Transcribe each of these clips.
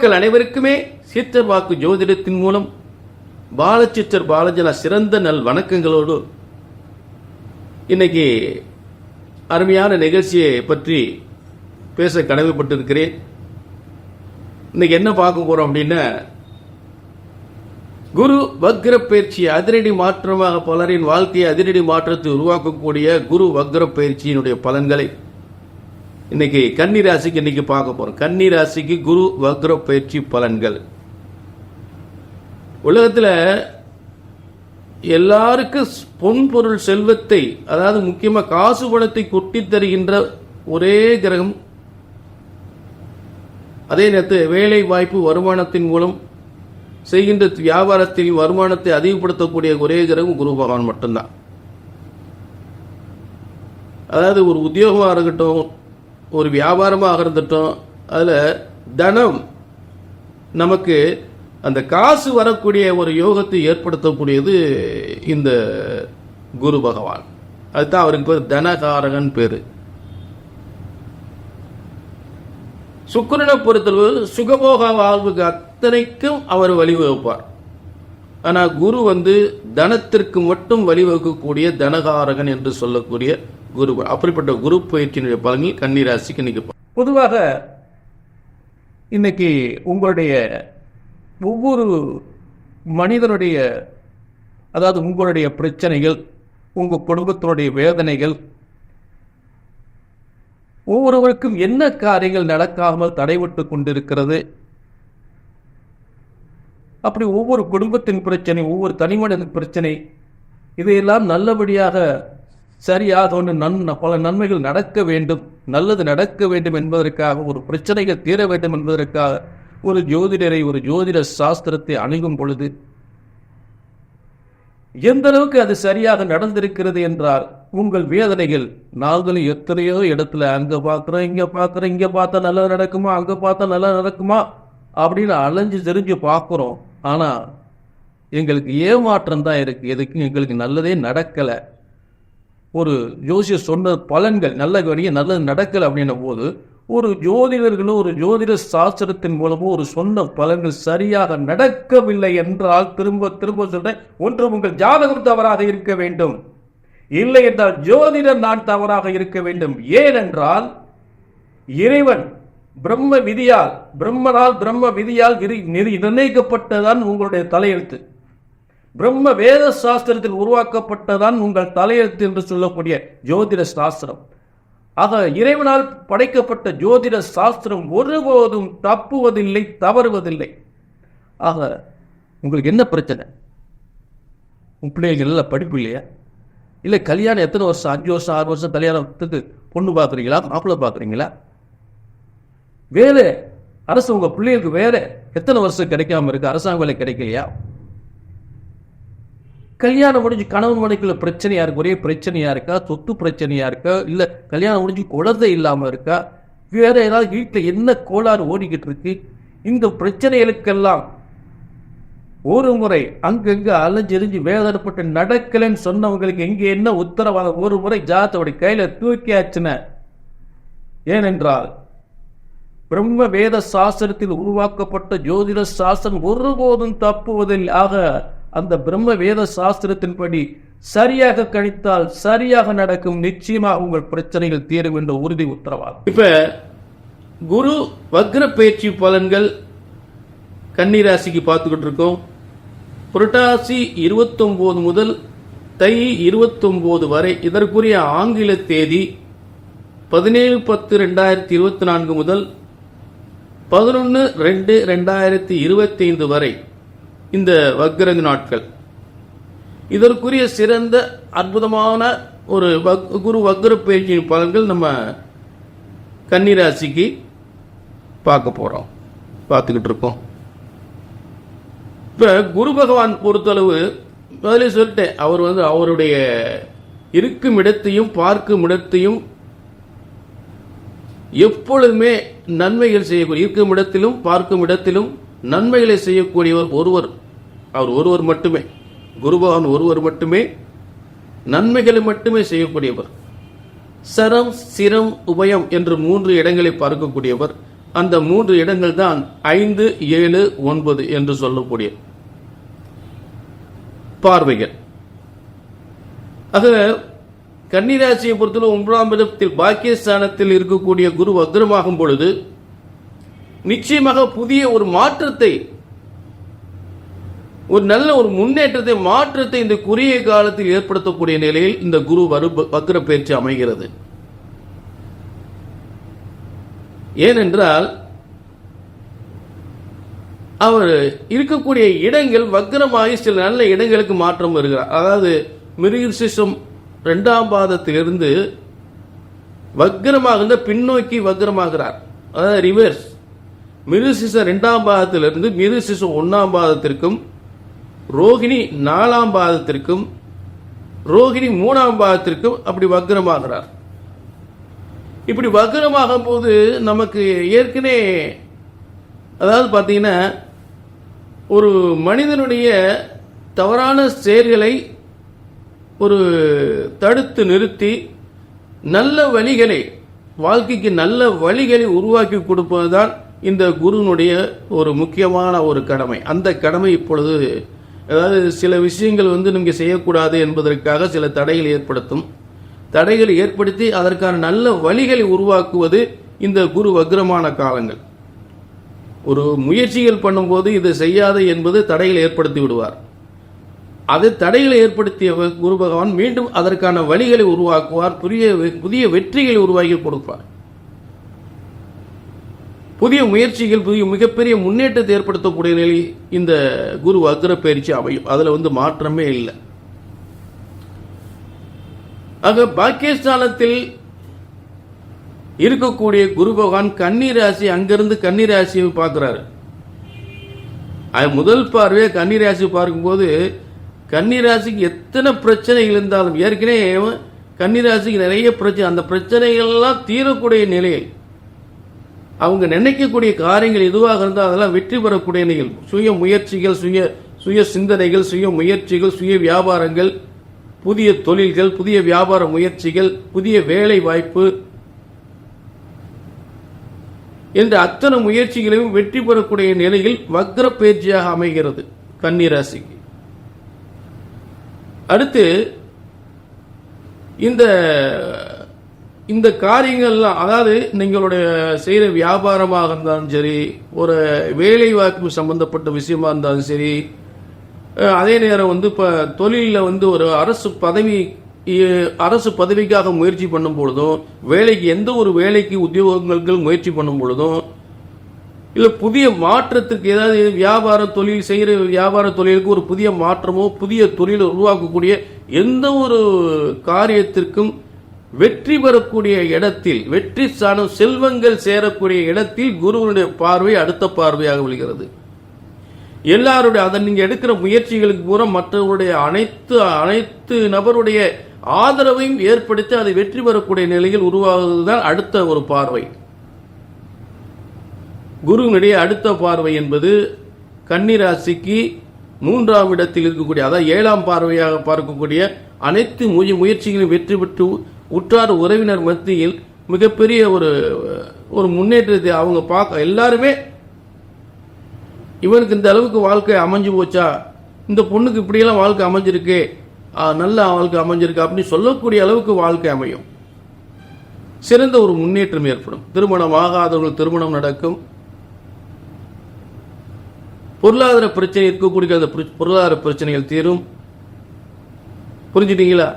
உலக மக்கள் அனைவருக்குமே சித்தர் வாக்கு ஜோதிடத்தின் மூலம் பாலச்சித்தர் பாலஜன சிறந்த நல் வணக்கங்களோடு இன்னைக்கு அருமையான நிகழ்ச்சியை பற்றி பேச கடமைப்பட்டிருக்கிறேன். இன்னைக்கு என்ன பார்க்க போறோம் அப்படின்னா குரு வக்ர பயிற்சி அதிரடி மாற்றமாக பலரின் வாழ்க்கையை அதிரடி மாற்றத்தை உருவாக்கக்கூடிய குரு வக்ர பயிற்சியினுடைய பலன்களை இன்னைக்கு கன்னி ராசிக்கு இன்னைக்கு பார்க்க போறோம். கன்னி ராசிக்கு குரு வக்ர பயிற்சி பலன்கள். உலகத்தில் எல்லாருக்கும் பொன் பொருள் செல்வத்தை அதாவது முக்கியமாக காசு பணத்தை கொட்டி தருகின்ற ஒரே கிரகம். அதே நேரத்தில் வேலை வாய்ப்பு வருமானத்தின் மூலம் செய்கின்ற வியாபாரத்தில் வருமானத்தை அதிகப்படுத்தக்கூடிய ஒரே கிரகம் குரு பகவான் மட்டும்தான். அதாவது ஒரு உத்தியோகமாக இருக்கட்டும் ஒரு வியாபாரமாக இருந்துட்டோம் அதில் தனம் நமக்கு அந்த காசு வரக்கூடிய ஒரு யோகத்தை ஏற்படுத்தக்கூடியது இந்த குரு பகவான். அதுதான் அவருக்கு பேர் தனகாரகன் பேரு. சுக்கரனை பொறுத்தளவு சுகபோக வாழ்வுக்கு அத்தனைக்கும் அவர் வழிவகுப்பார். ஆனா குரு வந்து தனத்திற்கு மட்டும் வழிவகுக்கக்கூடிய தனகாரகன் என்று சொல்லக்கூடிய குரு. அப்படிப்பட்ட குரு பயிற்சியினுடைய பலன்கள் கன்னிராசிக்கு இன்னைக்கு பொதுவாக இன்னைக்கு உங்களுடைய ஒவ்வொரு மனிதனுடைய அதாவது உங்களுடைய பிரச்சனைகள் உங்கள் குடும்பத்தினுடைய வேதனைகள் ஒவ்வொருவருக்கும் என்ன காரியங்கள் நடக்காமல் தடைபட்டு கொண்டிருக்கிறது அப்படி ஒவ்வொரு குடும்பத்தின் பிரச்சனை ஒவ்வொரு தனிமனிதன் பிரச்சனை இதையெல்லாம் நல்லபடியாக சரியாக ஒன்று நன் பல நன்மைகள் நடக்க வேண்டும் நல்லது நடக்க வேண்டும் என்பதற்காக ஒரு பிரச்சனைகள் தீர வேண்டும் என்பதற்காக ஒரு ஜோதிடரை ஒரு ஜோதிட சாஸ்திரத்தை அணுகும் பொழுது எந்த அளவுக்கு அது சரியாக நடந்திருக்கிறது என்றால் உங்கள் வேதனைகள் நாங்களும் எத்தனையோ இடத்துல அங்கே பார்க்குறோம் இங்கே பார்க்குறோம் இங்கே பார்த்தா நல்லா நடக்குமா அங்கே பார்த்தா நல்லா நடக்குமா அப்படின்னு அலைஞ்சு தெரிஞ்சு பார்க்குறோம். ஆனா எங்களுக்கு ஏமாற்றம் தான் இருக்கு. எதுக்கு எங்களுக்கு நல்லதே நடக்கலை. ஒரு ஜோசியர் சொன்ன பலன்கள் நல்ல வழியே நல்லது நடக்கலை அப்படின்ன போது ஒரு ஜோதிடர்களும் ஒரு ஜோதிட சாஸ்திரத்தின் மூலமோ ஒரு சொன்ன பலன்கள் சரியாக நடக்கவில்லை என்றால் திரும்ப திரும்ப சொல்றேன் ஒன்று உங்கள் ஜாதகம் தவறாக இருக்க வேண்டும். இல்லை என்றால் ஜோதிடர் நான் தவறாக இருக்க வேண்டும். ஏனென்றால் இறைவன் பிரம்ம விதியால் பிரம்மனால் பிரம்ம விதியால் நிர்ணயிக்கப்பட்டதான் உங்களுடைய தலையெழுத்து. பிரம்ம வேத சாஸ்திரத்தில் உருவாக்கப்பட்டதான் உங்கள் தலையெழுத்து என்று சொல்லக்கூடிய ஜோதிட சாஸ்திரம். ஆக இறைவனால் படைக்கப்பட்ட ஜோதிட சாஸ்திரம் ஒருபோதும் தப்புவதில்லை தவறுவதில்லை. ஆக உங்களுக்கு என்ன பிரச்சனை? உன் பிள்ளைகள் நல்ல படிப்பு இல்லையா? இல்லை கல்யாணம் எத்தனை வருஷம்? அஞ்சு வருஷம் ஆறு வருஷம் கல்யாணத்துக்கு பொண்ணு பார்க்குறீங்களா? மாப்பிள்ளை பார்க்குறீங்களா? வேலை. அரசு உங்கள் பிள்ளைகளுக்கு வேலை. எத்தனை வருஷம் கிடைக்காம இருக்கு? அரசாங்க வேலை கிடைக்கலையா? கல்யாணம் முடிஞ்சு கணவன் மனைக்குள்ள பிரச்சனையா இருக்கு? ஒரே பிரச்சனையா இருக்கா? சொத்து பிரச்சனையா இருக்கா? இல்ல கல்யாணம் முடிஞ்சு குழந்தை இல்லாம இருக்கா? வேற ஏதாவது வீட்டுல என்ன கோளாறு ஓடிக்கிட்டு இருக்கு? இந்த பிரச்சனைகளுக்கெல்லாம் ஒரு முறை அங்கங்க அலைஞ்செறிஞ்சு வேதனைப்பட்டு நடக்கலைன்னு சொன்னவங்களுக்கு எங்க என்ன உத்தரவாதம்? ஒரு முறை ஜாதத்தோட கையில தூக்கியாச்சுன ஏனென்றால் பிரம்ம வேத சாஸ்திரத்தில் உருவாக்கப்பட்ட ஜோதிட சாஸ்திரம் ஒருபோதும் தப்புவதில் ஆக அந்த பிரம்ம வேத சாஸ்திரத்தின்படி சரியாக கணித்தால் சரியாக நடக்கும் நிச்சயமாக உங்கள் பிரச்சனைகள் தீரும் என்ற உறுதி உத்தரவாதம். இப்ப குரு வக்ர பயிற்சி பலன்கள் கன்னிராசிக்கு பார்த்துக்கிட்டு இருக்கோம் புரட்டாசி 29 முதல் தை 29 வரை இதற்குரிய ஆங்கில தேதி பதினேழு பத்து ரெண்டாயிரத்தி இருபத்தி நான்கு முதல் பதினொன்று ரெண்டு ரெண்டாயிரத்தி இருபத்தைந்து வரை இந்த வக்ரங்க நாட்கள். இதற்குரிய சிறந்த அற்புதமான ஒரு வக்- குரு வக்ர பயிற்சியின் பலன்கள் நம்ம கன்னிராசிக்கு பார்க்க போறோம். பார்த்துக்கிட்டு இருக்கோம். இப்ப குரு பகவான் பொறுத்தளவு முதல்ல சொல்லிட்டேன் அவர் வந்து அவருடைய இருக்கும் இடத்தையும் பார்க்கும் இடத்தையும் எப்பொழுதுமே நன்மைகள் செய்யக்கூடிய இருக்கும் இடத்திலும் பார்க்கும் இடத்திலும் நன்மைகளை செய்யக்கூடியவர் ஒருவர். அவர் ஒருவர் மட்டுமே. குருபகவான் ஒருவர் மட்டுமே. நன்மைகளை மட்டுமே செய்யக்கூடியவர். சரம் சிரம் உபயம் என்று மூன்று இடங்களை பார்க்கக்கூடியவர். அந்த மூன்று இடங்கள் தான் ஐந்து ஏழு ஒன்பது என்று சொல்லக்கூடிய பார்வைகள். ஆக கன்னிராசியை பொறுத்தவரை ஒன்பதாம் இடத்தில் பாக்கியஸ்தானத்தில் இருக்கக்கூடிய குரு வக்ரமாகும் பொழுது நிச்சயமாக புதிய ஒரு மாற்றத்தை ஒரு நல்ல ஒரு முன்னேற்றத்தை மாற்றத்தை இந்த குறுகிய காலத்தில் ஏற்படுத்தக்கூடிய நிலையில் இந்த குரு வரு வக்ர பயிற்சி அமைகிறது. ஏனென்றால் அவர் இருக்கக்கூடிய இடங்கள் வக்ரமாகி சில நல்ல இடங்களுக்கு மாற்றம் வருகிறார். அதாவது மிருகசிசம் ரெண்டாம் பாதத்திலிருந்து வக்ரமாக பின்னோக்கி வக்ரமாகிறார். அதாவது ரிவர்ஸ் மிருசிசம் ரெண்டாம் பாதத்திலிருந்து மிருசிசம் ஒன்னாம் பாதத்திற்கும் ரோகிணி நாலாம் பாதத்திற்கும் ரோகிணி மூணாம் பாதத்திற்கும் அப்படி வக்ரமாகிறார். இப்படி வக்ரமாகும் போது நமக்கு ஏற்கனவே அதாவது பார்த்தீங்கன்னா ஒரு மனிதனுடைய தவறான செயல்களை ஒரு தடுத்து நிறுத்தி நல்ல வழிகளை வாழ்க்கைக்கு நல்ல வழிகளை உருவாக்கி கொடுப்பதுதான் இந்த குருனுடைய ஒரு முக்கியமான ஒரு கடமை. அந்த கடமை இப்பொழுது அதாவது சில விஷயங்கள் வந்து நீங்கள் செய்யக்கூடாது என்பதற்காக சில தடைகள் ஏற்படுத்தும். தடைகளை ஏற்படுத்தி அதற்கான நல்ல வழிகளை உருவாக்குவது இந்த குரு வக்ரமான காலங்கள். ஒரு முயற்சிகள் பண்ணும்போது இதை செய்யாத என்பது தடைகளை ஏற்படுத்தி விடுவார். அது தடைகளை ஏற்படுத்திய குரு பகவான் மீண்டும் அதற்கான வழிகளை உருவாக்குவார் புதிய புதிய வெற்றிகளை உருவாக்கி கொடுப்பார். புதிய முயற்சிகள் புதிய மிகப்பெரிய முன்னேற்றத்தை ஏற்படுத்தக்கூடிய நிலை இந்த குரு வக்ர பயிற்சி அமையும். அதுல வந்து மாற்றமே இல்லை. ஆக பாக்கியஸ்தானத்தில் இருக்கக்கூடிய குரு பகவான் கன்னி ராசி அங்கிருந்து கன்னி ராசியை பார்க்கிறாரு. அது முதல் பார்வையை கன்னி ராசி பார்க்கும்போது கன்னிராசிக்கு எத்தனை பிரச்சனைகள் இருந்தாலும் ஏற்கனவே கன்னிராசிக்கு நிறைய பிரச்சனை அந்த பிரச்சனைகள் எல்லாம் தீரக்கூடிய நிலையில் அவங்க நினைக்கக்கூடிய காரியங்கள் எதுவாக இருந்தால் அதெல்லாம் வெற்றி பெறக்கூடிய நிலையில் சுய முயற்சிகள் சுய சுய சிந்தனைகள் சுய முயற்சிகள் சுய வியாபாரங்கள் புதிய தொழில்கள் புதிய வியாபார முயற்சிகள் புதிய வேலை வாய்ப்பு என்ற அத்தனை முயற்சிகளையும் வெற்றி பெறக்கூடிய நிலையில் வக்ர பயிற்சியாக அமைகிறது கன்னிராசிக்கு. அடுத்து இந்த இந்த காரியங்கள்லாம் அதாவது நீங்களுடைய செய்கிற வியாபாரமாக இருந்தாலும் சரி ஒரு வேலை வாய்ப்பு சம்பந்தப்பட்ட விஷயமா இருந்தாலும் சரி அதே நேரம் வந்து இப்போ தொழிலில் வந்து ஒரு அரசு பதவி அரசு பதவிக்காக முயற்சி பண்ணும் பொழுதும் வேலைக்கு எந்த ஒரு வேலைக்கு உத்தியோகங்கள் முயற்சி பண்ணும் பொழுதும் இல்ல புதிய மாற்றத்துக்கு ஏதாவது வியாபார தொழில் செய்கிற வியாபார தொழிலுக்கு ஒரு புதிய மாற்றமோ புதிய தொழிலை உருவாக்கக்கூடிய எந்த ஒரு காரியத்திற்கும் வெற்றி பெறக்கூடிய இடத்தில் வெற்றி சாணம் செல்வங்கள் சேரக்கூடிய இடத்தில் குருவனுடைய பார்வை அடுத்த பார்வையாக விழுகிறது. எல்லாருடைய அதை நீங்க எடுக்கிற முயற்சிகளுக்கு பூரா மற்றவருடைய அனைத்து அனைத்து நபருடைய ஆதரவையும் ஏற்படுத்தி அதை வெற்றி பெறக்கூடிய நிலையில் உருவாகுவதுதான் அடுத்த ஒரு பார்வை. குருவினுடைய அடுத்த பார்வை என்பது கன்னிராசிக்கு மூன்றாம் இடத்தில் இருக்கக்கூடிய அதாவது ஏழாம் பார்வையாக பார்க்கக்கூடிய அனைத்து முய முயற்சிகளையும் வெற்றி பெற்று உற்றார் உறவினர் மத்தியில் மிகப்பெரிய ஒரு ஒரு முன்னேற்றத்தை அவங்க பார்க்க எல்லாருமே இவனுக்கு இந்த அளவுக்கு வாழ்க்கை அமைஞ்சு போச்சா? இந்த பொண்ணுக்கு இப்படியெல்லாம் வாழ்க்கை அமைஞ்சிருக்கு. நல்ல வாழ்க்கை அமைஞ்சிருக்கு அப்படின்னு சொல்லக்கூடிய அளவுக்கு வாழ்க்கை அமையும். சிறந்த ஒரு முன்னேற்றம் ஏற்படும். திருமணம் ஆகாதவர்கள் திருமணம் நடக்கும். பொருளாதார பிரச்சனை இருக்கக்கூடிய அந்த பொருளாதார பிரச்சனைகள் தீரும். புரிஞ்சுட்டீங்களா?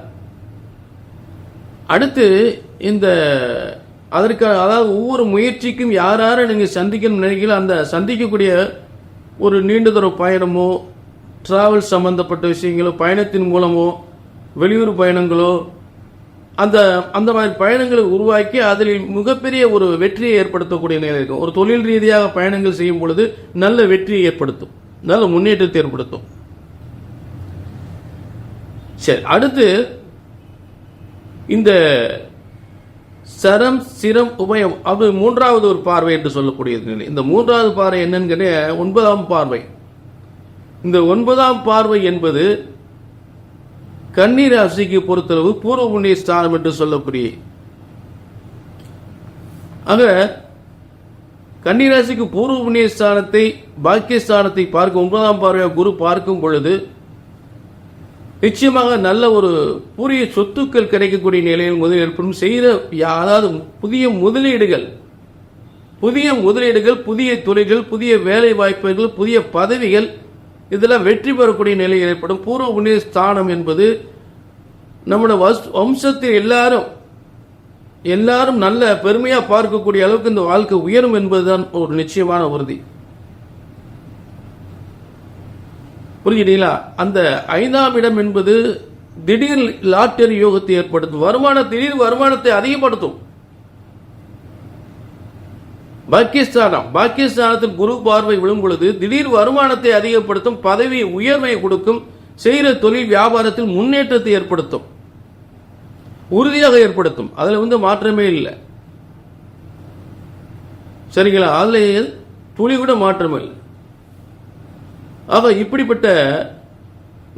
அடுத்து இந்த அதற்கான அதாவது ஒவ்வொரு முயற்சிக்கும் யார் யாரை நீங்கள் சந்திக்கணும்னு நினைக்கிறீங்களோ அந்த சந்திக்கக்கூடிய ஒரு நீண்ட தூர பயணமோ டிராவல் சம்பந்தப்பட்ட விஷயங்களோ பயணத்தின் மூலமோ வெளியூர் பயணங்களோ அந்த அந்த மாதிரி பயணங்களை உருவாக்கி அதில் மிகப்பெரிய ஒரு வெற்றியை ஏற்படுத்தக்கூடிய நிலை இருக்கும். ஒரு தொழில் ரீதியாக பயணங்கள் செய்யும் பொழுது நல்ல வெற்றியை ஏற்படுத்தும். நல்ல முன்னேற்றத்தை ஏற்படுத்தும். சரி அடுத்து இந்த சரம் சிரம் உபயம் அது மூன்றாவது ஒரு பார்வை என்று சொல்லக்கூடியது. நிலை. இந்த மூன்றாவது பார்வை என்னன்னு கேட்டா, ஒன்பதாம் பார்வை. இந்த ஒன்பதாம் பார்வை என்பது கன்னி ராசிக்கு பொறுத்தளவு பூர்வ புண்ணிய ஸ்தானம் என்று சொல்லக்கூடிய. ஆக கன்னிராசிக்கு பூர்வ புண்ணிய ஸ்தானத்தை பாக்கியஸ்தானத்தை பார்க்க ஒன்பதாம் பார்வையாக குரு பார்க்கும் பொழுது நிச்சயமாக நல்ல ஒரு புதிய சொத்துக்கள் கிடைக்கக்கூடிய நிலையில் முதலில் ஏற்படும். செய்த அதாவது புதிய முதலீடுகள் புதிய முதலீடுகள் புதிய துறைகள் புதிய வேலை வாய்ப்புகள் புதிய பதவிகள் இதெல்லாம் வெற்றி பெறக்கூடிய நிலை ஏற்படும். பூர்வ புண்ணிய ஸ்தானம் என்பது நம்முடைய வஸ்- வம்சத்தில் எல்லாரும் எல்லாரும் நல்ல பெருமையா பார்க்கக்கூடிய அளவுக்கு இந்த வாழ்க்கை உயரும் என்பதுதான் ஒரு நிச்சயமான உறுதி. புரிஞ்சுட்டீங்களா அந்த ஐந்தாம் இடம் என்பது திடீர் லாட்டரி யோகத்தை ஏற்படுத்தும். வருமான திடீர் வருமானத்தை அதிகப்படுத்தும். பாகிஸ்தானம். பாகிஸ்தானத்தில் குரு பார்வை விழும் பொழுது திடீர் வருமானத்தை அதிகப்படுத்தும் பதவி உயர்வை கொடுக்கும் செய்கிற தொழில் வியாபாரத்தில் முன்னேற்றத்தை ஏற்படுத்தும் உறுதியாக ஏற்படுத்தும். அதுல வந்து மாற்றமே இல்லை. சரிங்களா? அதுல துளி கூட மாற்றமே இல்லை. ஆக இப்படிப்பட்ட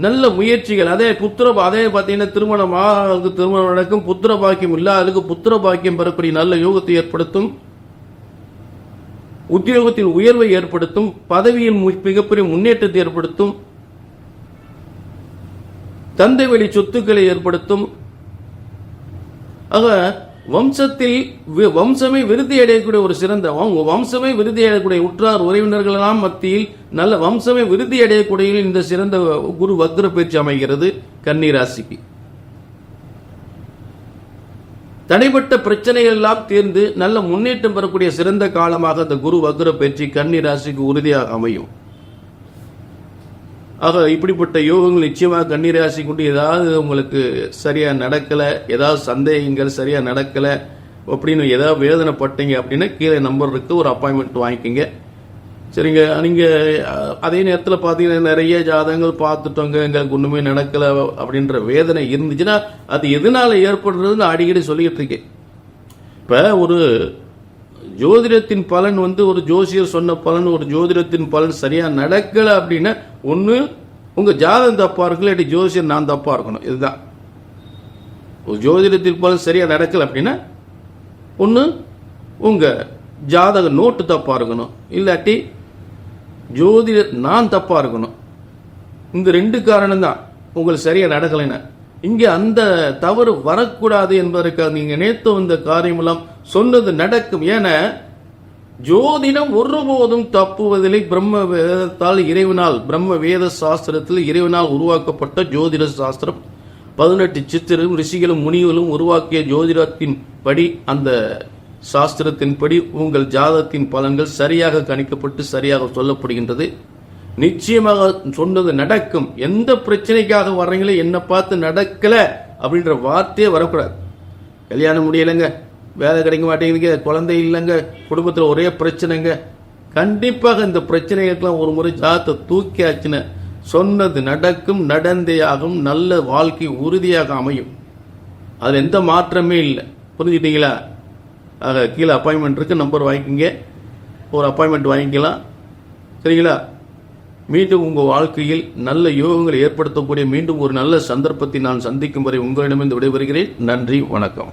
நல்ல முயற்சிகள் அதே புத்திர அதே பார்த்தீங்கன்னா திருமணம் ஆகுது, திருமணம் நடக்கும் புத்திர பாக்கியம் இல்லாததுக்கு புத்திர பாக்கியம் பெறக்கூடிய நல்ல யோகத்தை ஏற்படுத்தும். உத்தியோகத்தில் உயர்வை ஏற்படுத்தும் பதவியில் மிகப்பெரிய முன்னேற்றத்தை ஏற்படுத்தும் தந்தை வழி சொத்துக்களை ஏற்படுத்தும். ஆக வம்சத்தில் வம்சமே விருத்தி அடையக்கூடிய ஒரு சிறந்த வம்- வம்சமே விருத்தி அடையக்கூடிய உற்றார் உறவினர்கள் எல்லாம் மத்தியில் நல்ல வம்சமே விருத்தி அடையக்கூடிய இந்த சிறந்த குரு வக்ர பேச்சு அமைகிறது கன்னி தனிப்பட்ட பிரச்சனைகள் எல்லாம் தீர்ந்து நல்ல முன்னேற்றம் பெறக்கூடிய சிறந்த காலமாக அந்த குரு வக்ர பயிற்சி கன்னி ராசிக்கு உறுதியாக அமையும். ஆக இப்படிப்பட்ட யோகங்கள் நிச்சயமாக கன்னி ராசி கொண்டு ஏதாவது உங்களுக்கு சரியா நடக்கல ஏதாவது சந்தேகங்கள் சரியா நடக்கல அப்படின்னு ஏதாவது வேதனைப்பட்டீங்க அப்படின்னா கீழே நம்பர் இருக்கு ஒரு அப்பாயின்மெண்ட் வாங்கிக்கோங்க. சரிங்க. நீங்கள் அதே நேரத்தில் பார்த்தீங்கன்னா நிறைய ஜாதகங்கள் பார்த்துட்டோங்க. எங்களுக்கு ஒன்றுமே நடக்கல அப்படின்ற வேதனை இருந்துச்சுன்னா அது எதனால் ஏற்படுறதுன்னு அடிக்கடி சொல்லிக்கிட்டு இருக்கேன். இப்போ ஒரு ஜோதிடத்தின் பலன் வந்து ஒரு ஜோசியர் சொன்ன பலன் ஒரு ஜோதிடத்தின் பலன் சரியாக நடக்கலை அப்படின்னா ஒன்று உங்கள் ஜாதகம் தப்பாக இருக்குல்ல இல்லாட்டி ஜோசியர் நான் தப்பாக இருக்கணும். இதுதான். ஒரு ஜோதிடத்தின் பலன் சரியாக நடக்கலை அப்படின்னா ஒன்று உங்கள் ஜாதக நோட்டு தப்பாக இருக்கணும். இல்லாட்டி ஜோதிடர் நான் தப்பா இருக்கணும். இந்த ரெண்டு காரணம் தான் உங்களுக்கு சரியா நடக்கலைன்னு இங்க அந்த தவறு வரக்கூடாது என்பதற்காக நீங்க நேத்து வந்த காரியமெல்லாம் சொன்னது நடக்கும். என ஜோதிடம் ஒருபோதும் தப்புவதில்லை. பிரம்ம வேதத்தால் இறைவனால் பிரம்ம வேத சாஸ்திரத்தில் இறைவனால் உருவாக்கப்பட்ட ஜோதிட சாஸ்திரம். பதினெட்டு சித்திரும் ரிஷிகளும் முனிகளும் உருவாக்கிய ஜோதிடத்தின் படி அந்த சாஸ்திரத்தின்படி உங்கள் ஜாதகத்தின் பலன்கள் சரியாக கணிக்கப்பட்டு சரியாக சொல்லப்படுகின்றது. நிச்சயமாக சொன்னது நடக்கும். எந்த பிரச்சனைக்காக வர்றீங்களோ என்ன பார்த்து நடக்கல அப்படின்ற வார்த்தையே வரக்கூடாது. கல்யாணம் முடியலைங்க. வேலை கிடைக்க மாட்டேங்குதுங்க. குழந்தை இல்லைங்க. குடும்பத்தில் ஒரே பிரச்சனைங்க. கண்டிப்பாக இந்த பிரச்சனைகளுக்கெல்லாம் ஒரு முறை ஜாதத்தை தூக்கியாச்சுன்னு சொன்னது நடக்கும் நடந்தே ஆகும். நல்ல வாழ்க்கை உறுதியாக அமையும். அதில் எந்த மாற்றமே இல்லை. புரிஞ்சுட்டீங்களா ஆக கீழே அப்பாயின்மெண்ட் இருக்குது நம்பர் வாங்கிக்கிங்க. ஒரு அப்பாயின்மெண்ட் வாங்கிக்கலாம். சரிங்களா? மீண்டும் உங்கள் வாழ்க்கையில் நல்ல யோகங்களை ஏற்படுத்தக்கூடிய மீண்டும் ஒரு நல்ல சந்தர்ப்பத்தை நான் சந்திக்கும் வரை உங்களிடமிருந்து விடைபெறுகிறேன். நன்றி வணக்கம்.